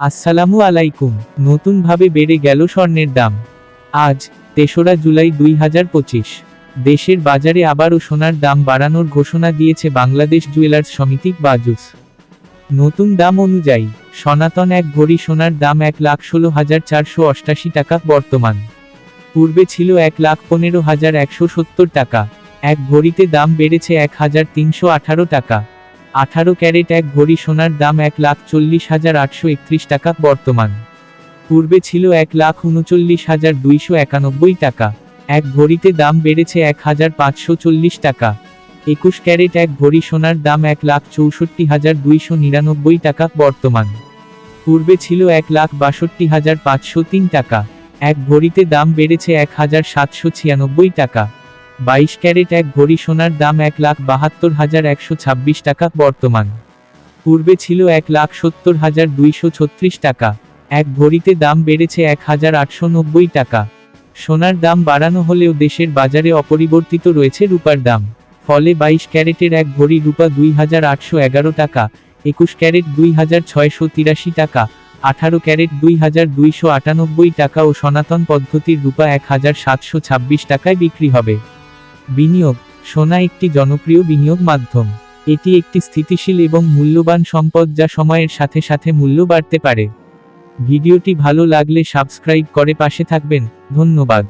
আসসালামু আলাইকুম। নতুনভাবে বেড়ে গেল স্বর্ণের দাম। আজ, তেসরা জুলাই দুই হাজার পঁচিশ। দেশের বাজারে আবারও সোনার দাম বাড়ানোর ঘোষণা দিয়েছে বাংলাদেশ জুয়েলার্স সমিতি বাজুস। নতুন দাম অনুযায়ী, সনাতন এক ভরি সোনার দাম এক লাখ ষোলো হাজার চারশো অষ্টাশি টাকা বর্তমান। পূর্বে ছিল এক লাখ পনেরো হাজার একশো সত্তর টাকা। এক ভরিতে দাম বেড়েছে এক হাজার তিনশো আঠারো টাকা। আঠারো ক্যারেট এক ভরি সোনার দাম এক লাখ চল্লিশ হাজার আটশো একত্রিশ টাকা বর্তমান। পূর্বে ছিল এক লাখ উনচল্লিশ হাজার দুইশো একানব্বই টাকা। এক ভরিতে দাম বেড়েছে এক হাজার পাঁচশো চল্লিশ টাকা। একুশ ক্যারেট এক ভরি সোনার দাম এক লাখ চৌষট্টি হাজার দুইশো নিরানব্বই টাকা বর্তমান। পূর্বে ছিল এক লাখ বাষট্টি হাজার পাঁচশো তিন টাকা। এক ভরিতে দাম বেড়েছে এক হাজার সাতশো ছিয়ানব্বই টাকা। বাইশ ক্যারেট এক ভরি সোনার দাম এক লাখ বাহাত্তর হাজার একশো ছাব্বিশ টাকা, বর্তমান। পূর্বে ছিল এক লাখ সত্তর হাজার দুইশো ছত্রিশ টাকা। এক ভরিতে দাম বেড়েছে এক হাজার আটশো নব্বই টাকা। সোনার দাম বাড়ানো হলেও দেশের বাজারে অপরিবর্তিত রয়েছে রূপার দাম। ফলে বাইশ ক্যারেটের এক ভরি রূপা দুই হাজার আটশো এগারো টাকা, একুশ ক্যারেট দুই হাজার ছয়শো তিরাশি টাকা, আঠারো ক্যারেট দুই হাজার দুইশো আটানব্বই টাকা ও সনাতন পদ্ধতির রূপা এক হাজার সাতশো ছাব্বিশ টাকায় বিক্রি হবে। বিনিয়োগ, সোনা একটি জনপ্রিয় বিনিয়োগ মাধ্যম। এটি একটি স্থিতিশীল এবং মূল্যবান সম্পদ যা সময়ের সাথে সাথে মূল্য বাড়তে পারে। ভিডিওটি ভালো লাগলে সাবস্ক্রাইব করে পাশে থাকবেন। ধন্যবাদ।